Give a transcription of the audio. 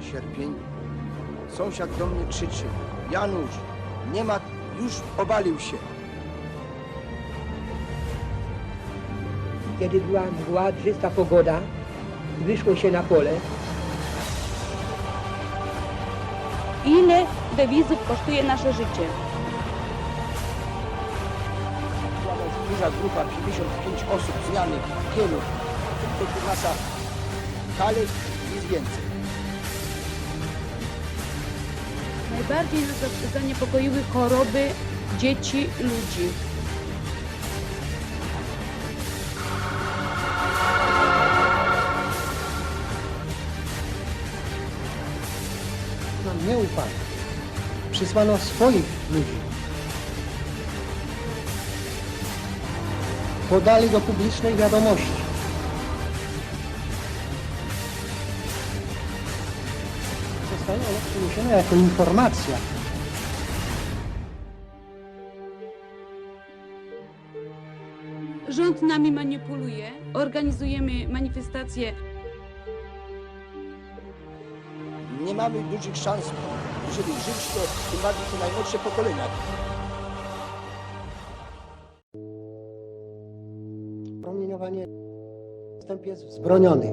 cierpień, sąsiad do mnie krzyczy: Janusz, nie ma, już obalił się. Kiedy była mgła, drzewsta pogoda, wyszło się na pole. Ile dewizów kosztuje nasze życie? Duża grupa, 55 osób, zmiany, wielu. Tylko tu masa kalek, nic więcej. Najbardziej zaniepokoiły choroby dzieci, ludzi. Nam nie ufano. Przysłano swoich ludzi. Podali do publicznej wiadomości. Zostaje ono przeniesione jako informacja. Rząd nami manipuluje, organizujemy manifestacje. Nie mamy dużych szans, żeby żyć, to tym bardziej te najmłodsze pokolenia. Promieniowanie wstęp jest wzbroniony.